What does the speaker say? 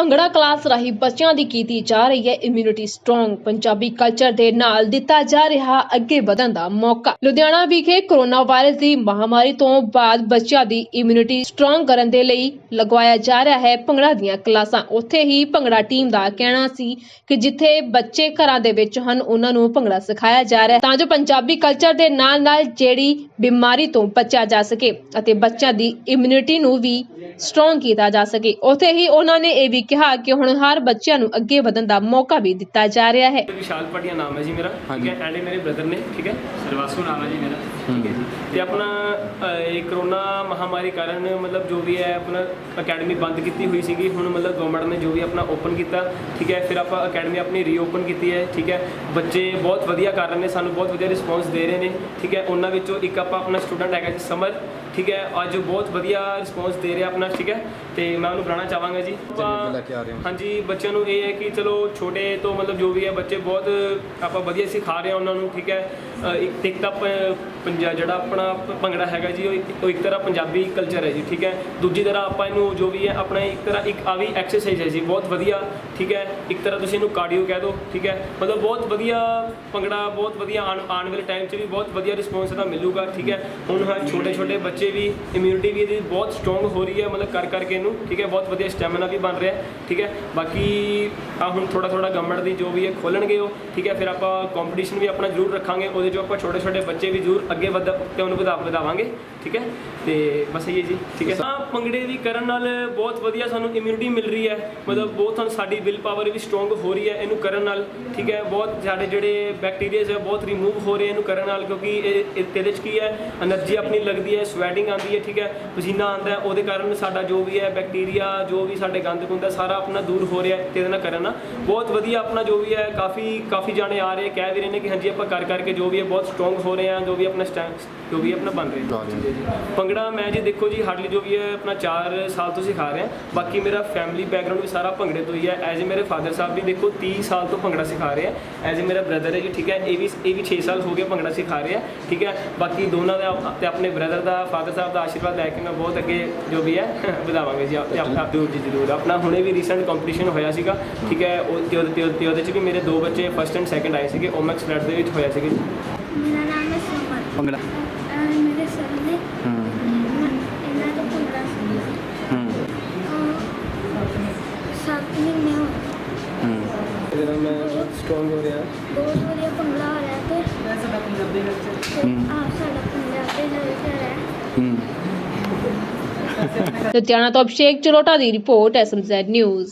Bhangra class ਰਾਹੀਂ ਬੱਚਿਆਂ ਦੀ ਕੀਤੀ ਜਾ ਰਹੀ ਹੈ ਇਮਿਊਨਿਟੀ ਸਟਰੋਂਗ ਪੰਜਾਬੀ ਕਲਚਰ ਦੇ ਨਾਲ ਦਿੱਤਾ ਜਾ ਰਿਹਾ ਅੱਗੇ ਵਧਣ ਦਾ ਮੌਕਾ। ਲੁਧਿਆਣਾ ਵਿਖੇ ਕੋਰੋਨਾ ਵਾਇਰਸ ਦੀ ਮਹਾਮਾਰੀ ਤੋਂ ਬਾਅਦ ਬੱਚਿਆਂ ਦੀ ਇਮਿਊਨਿਟੀ ਸਟਰੋਂਗ ਕਰਨ ਦੇ ਲਈ ਲਗਵਾਇਆ ਜਾ ਰਿਹਾ ਹੈ ਭੰਗੜਾ ਦੀਆਂ ਕਲਾਸਾਂ। ਉੱਥੇ ਹੀ ਭੰਗੜਾ ਟੀਮ ਦਾ ਕਹਿਣਾ ਸੀ ਕਿ ਜਿੱਥੇ ਬੱਚੇ ਘਰਾਂ ਦੇ ਵਿੱਚ ਹਨ, ਉਹਨਾਂ ਨੂੰ ਭੰਗੜਾ ਸਿਖਾਇਆ ਜਾ ਰਿਹਾ ਹੈ। ਤਾਂ ਜੋ ਪੰਜਾਬੀ ਕਲਚਰ ਦੇ ਨਾਲ ਨਾਲ ਜਿਹੜੀ ਬਿਮਾਰੀ ਤੋਂ ਬਚਿਆ ਜਾ ਸਕੇ ਅਤੇ ਬੱਚਿਆਂ ਦੀ ਇਮਿਊਨਿਟੀ ਨੂੰ ਵੀ ਸਟਰੋਂਗ ਕੀਤਾ ਜਾ ਸਕੇ। ਉੱਥੇ ਹੀ ਉਹਨਾਂ ਨੇ ਇਹ ਵੀ ਕਿਹਾ ਕਿ ਹੁਣ ਹਰ ਬੱਚਿਆਂ ਨੂੰ ਅੱਗੇ ਵਧਣ ਦਾ ਮੌਕਾ ਵੀ ਦਿੱਤਾ ਜਾ ਰਿਹਾ ਹੈ। ਵਿਸ਼ਾਲ ਪਟਿਆ ਨਾਮ ਹੈ ਜੀ ਮੇਰਾ ਠੀਕ। ਹੈ? ਐਂਡ ਮੇਰੇ ਬ੍ਰਦਰ ਨੇ ਠੀਕ ਹੈ? ਸਰਵਾਸੂ ਨਾਮ ਹੈ ਜੀ ਮੇਰਾ ਠੀਕ ਹੈ ਜੀ? ਤੇ ਆਪਣਾ ਇਹ ਕਰੋਨਾ ਮਹਾਮਾਰੀ ਕਾਰਨ ਮਤਲਬ ਜੋ ਵੀ ਹੈ ਆਪਣਾ ਅਕੈਡਮੀ ਬੰਦ ਕੀਤੀ ਹੋਈ ਸੀਗੀ। ਹੁਣ ਮਤਲਬ ਗਵਰਨਮੈਂਟ ਨੇ ਜੋ ਵੀ ਆਪਣਾ ਓਪਨ ਕੀਤਾ ਠੀਕ ਹੈ? ਫਿਰ ਆਪਾਂ ਅਕੈਡਮੀ ਆਪਣੀ ਰੀਓਪਨ ਕੀਤੀ ਹੈ ਠੀਕ ਹੈ? ਬੱਚੇ ਬਹੁਤ ਵਧੀਆ ਕਰ ਰਹੇ ਨੇ ਸਾਨੂੰ ਬਹੁਤ ਵਧੀਆ ਰਿਸਪੌਂਸ ਦੇ ਰਹੇ ਨੇ ਠੀਕ ਹੈ? ਉਹਨਾਂ ਵਿੱਚੋਂ ਇੱਕ ਆਪਾਂ ਆਪਣਾ ਸਟੂਡੈਂਟ ਹੈਗਾ ਜੀ ਸਮਰ ਠੀਕ ਹੈ? ਅੱਜ ਬਹੁਤ ਵਧੀਆ ਰਿਸਪੌਂਸ ਦੇ ਰਿਹਾ ਆਪਣਾ ਠੀਕ ਹੈ? ਤੇ ਮੈਂ ਉਹਨੂੰ ਬੁਲਾਉਣਾ ਚਾਹਾਂਗਾ ਜੀ। ਲੈ ਕੇ ਆ ਰਹੇ ਹੋ। ਹਾਂਜੀ ਬੱਚਿਆਂ ਨੂੰ ਇਹ ਹੈ ਕਿ ਚਲੋ ਛੋਟੇ ਤੋਂ ਮਤਲਬ ਜੋ ਵੀ ਹੈ ਬੱਚੇ ਬਹੁਤ ਆਪਾਂ ਵਧੀਆ ਸਿਖਾ ਰਹੇ ਹਾਂ ਉਹਨਾਂ ਨੂੰ ਠੀਕ ਹੈ। ਅ, ਇੱਕ ਇੱਕ ਤਾਂ ਪ- ਪੰਜਾ ਜਿਹੜਾ ਆਪਣਾ ਭ- ਭੰਗੜਾ ਹੈਗਾ ਜੀ ਉਹ ਇੱਕ ਉਹ ਇੱਕ ਤਰ੍ਹਾਂ ਪੰਜਾਬੀ ਕਲਚਰ ਹੈ ਜੀ ਠੀਕ ਹੈ। ਦੂਜੀ ਤਰ੍ਹਾਂ ਆਪਾਂ ਇਹਨੂੰ ਜੋ ਵੀ ਹੈ ਆਪਣਾ ਇੱਕ ਤਰ੍ਹਾਂ ਇੱਕ ਆ ਵੀ ਐਕਸਰਸਾਈਜ਼ ਹੈ ਜੀ ਬਹੁਤ ਵਧੀਆ ਠੀਕ ਹੈ। ਇੱਕ ਤਰ੍ਹਾਂ ਤੁਸੀਂ ਇਹਨੂੰ ਕਾਰਡੀਓ ਕਹਿ ਦਿਓ ਠੀਕ ਹੈ। ਮਤਲਬ ਬਹੁਤ ਵਧੀਆ ਭੰਗੜਾ ਬਹੁਤ ਵਧੀਆ ਆਉਣ ਆਉਣ ਵਾਲੇ ਟਾਈਮ 'ਚ ਵੀ ਬਹੁਤ ਵਧੀਆ ਰਿਸਪੌਂਸ ਇਹਦਾ ਮਿਲੂਗਾ ਠੀਕ ਹੈ। ਹੁਣ ਹਾਂ ਛੋਟੇ ਛੋਟੇ ਬੱਚੇ ਵੀ ਇਮਿਊਨਿਟੀ ਵੀ ਇਹਦੀ ਬਹੁਤ ਸਟਰੋਂਗ ਹੋ ਰਹੀ ਹੈ ਮਤਲਬ ਕਰ ਕਰਕੇ ਇਹਨੂੰ ਠੀਕ ਹੈ। ਬਹੁਤ ਵਧੀਆ ਸਟੈਮਿਨਾ ਵੀ ਬਣ ਰਿਹਾ। ਹੈ ਠੀਕ ਹੈ? ਬਾਕੀ ਆ ਹੁਣ ਥੋੜਾ ਥੋੜਾ ਗਵਰਨਮੈਂਟ ਦੀ ਜੋ ਵੀ ਹੈ ਖੋਲਣਗੇ ਉਹ, ਠੀਕ ਹੈ? ਫਿਰ ਆਪਾਂ ਕੰਪੀਟੀਸ਼ਨ ਵੀ ਆਪਣਾ ਜ਼ਰੂਰ ਰੱਖਾਂਗੇ, ਉਹਦੇ ਜੋ ਆਪਾਂ ਛੋਟੇ ਛੋਟੇ ਬੱਚੇ ਵੀ ਜ਼ਰੂਰ ਅੱਗੇ ਵੱਧ ਤੇ ਉਹਨੂੰ ਵਧਾ ਵਧਾਵਾਂਗੇ, ਠੀਕ ਹੈ? ਤੇ ਬਸ ਇਹੀ ਹੈ ਜੀ, ਠੀਕ ਹੈ? ਹਾਂ ਪੰਗੜੇ ਦੀ ਕਰਨ ਨਾਲ ਬਹੁਤ ਵਧੀਆ ਸਾਨੂੰ ਇਮਿਊਨਿਟੀ ਮਿਲ ਰਹੀ ਹੈ, ਮਤਲਬ ਬਹੁਤ ਸਾਨੂੰ ਸਾਡੀ ਵਿਲ ਪਾਵਰ ਵੀ ਸਟਰੋਂਗ ਹੋ ਰਹੀ ਹੈ ਇਹਨੂੰ ਕਰਨ ਨਾਲ, ਠੀਕ ਹੈ? ਬਹੁਤ ਸਾਡੇ ਜਿਹੜੇ ਬੈਕਟੀਰੀਆਜ਼ ਹੈ, ਬਹੁਤ ਰਿਮੂਵ ਹੋ ਰਹੇ ਇਹਨੂੰ ਕਰਨ ਨਾਲ, ਕਿਉਂਕਿ ਇਹ ਇਹਦੇ ਚ ਕੀ ਹੈ? એનર્ਜੀ ਆਪਣੀ ਲੱਗਦੀ ਹੈ ਸਵੈਟਿੰਗ ਆਉਂਦੀ ਹੈ, ਠੀਕ ਹੈ? ਪਸੀਨਾ ਆਉਂਦਾ ਉਹਦੇ ਕਾਰਨ ਸਾਡਾ ਜੋ ਵੀ ਹੈ ਬੈਕਟੀਰੀਆ ਜੋ ਵੀ ਸਾਡੇ ਗੰਦ ਗੁੰਦਾ ਸਾਰਾ ਆਪਣਾ ਦੂਰ ਹੋ ਰਿਹਾ ਤੇ ਇਹਦੇ ਨਾਲ ਕਰਨ ਬਹੁਤ ਵਧੀਆ ਆਪਣਾ ਜੋ ਵੀ ਹੈ ਕਾਫੀ ਕਾਫੀ ਜਾਣੇ ਆ ਰਹੇ ਕਹਿ ਵੀ ਰਹੇ ਨੇ ਕਿ ਹਾਂਜੀ ਆਪਾਂ ਕਰ ਕਰਕੇ ਜੋ ਵੀ ਹੈ ਬਹੁਤ ਸਟਰੋਂਗ ਹੋ ਰਹੇ ਹਾਂ ਜੋ ਵੀ ਆਪਣਾ ਸਟੈਂਡ ਜੋ ਵੀ ਆਪਣਾ ਬਣ ਰਹੇ। ਭੰਗੜਾ ਮੈਂ ਜੀ ਦੇਖੋ ਜੀ ਹਾਰਡਲੀ ਜੋ ਵੀ ਹੈ ਆਪਣਾ 4 ਸਾਲ ਤੋਂ ਸਿਖਾ ਰਿਹਾ। ਬਾਕੀ ਮੇਰਾ ਫੈਮਿਲੀ ਬੈਕਗ੍ਰਾਉਂਡ ਵੀ ਸਾਰਾ ਭੰਗੜੇ ਤੋਂ ਹੀ ਹੈ। ਐਜ਼ ਮੇਰੇ ਫਾਦਰ ਸਾਹਿਬ ਵੀ ਦੇਖੋ 30 ਸਾਲ ਤੋਂ ਭੰਗੜਾ ਸਿਖਾ ਰਹੇ ਆ ਐਜ਼ ਮੇਰਾ ਬ੍ਰਦਰ ਹੈ ਜੀ ਠੀਕ ਹੈ ਇਹ ਵੀ ਇਹ ਵੀ 6 ਸਾਲ ਹੋ ਗਏ ਭੰਗੜਾ ਸਿਖਾ ਰਹੇ ਆ ਠੀਕ ਹੈ। ਬਾਕੀ ਦੋਨਾਂ ਦਾ ਤੇ ਆਪਣੇ ਬ੍ਰਦਰ ਦਾ ਫਾਦਰ ਸਾਹਿਬ ਦਾ ਆਸ਼ੀਰਵਾਦ ਲੈ ਕੇ ਮੈਂ ਬਹੁਤ ਅੱਗੇ ਜੋ ਵੀ ਹੈ ਵਧਾਵਾਂਗੇ ਜੀ ਆਪ ਆਪ ਜੀ ਜ਼ਰੂਰ। ਆਪਣਾ ਹੁਣੇ ਵੀ ਰੀਸੈਂਟ ਕੰਪੀਟੀਸ਼ਨ ਹੋਇਆ ਸੀਗਾ ਠੀਕ ਹੈ ਉਹ ਤੇ ਉਹਦੇ- ਤੇ ਉਹਦੇ- ਤੇ ਉਹਦੇ 'ਚ ਵੀ ਮੇਰੇ ਦੋ ਬੱਚੇ ਫਸਟ ਐਂਡ ਸੈਕੰਡ ਆਏ ਸੀਗੇ ਓਮੈਕਸ ਫਲੈਟ ਦੇ ਵਿੱਚ ਹੋਇਆ ਸੀਗਾ ਮੇਰਾ ਨਾਮ ਹੈ ਸਮਰ ਭੰਗੜਾ। ਮੇਰੇ ਸਰ ਨੇ ਹੂੰ। ਇਹਨਾਂ ਦਾ ਭੰਗੜਾ ਸੀ। ਹੂੰ। ਸੱਤ ਮਹੀਨੇ ਹੋ। ਹੂੰ। ਇਹਦੇ ਨਾਲ ਮੈਂ ਸਟਰੋਂਗ ਹੋ ਰਿਹਾ। ਬਹੁਤ ਵਧੀਆ ਭੰਗੜਾ ਹੋ ਰਿਹਾ ਤੇ ਸਾਡਾ ਪੰਜਾਬੀ ਵਿੱਚ। ਹੂੰ। ਆ ਸਾਡਾ ਪੰਜਾਬੀ ਕਲਚਰ ਹੈ ਹੂੰ। સત્યાનાથ અભિષેક ચલોટાની રિપોર્ટ એસએમઝેડ ન્યૂઝ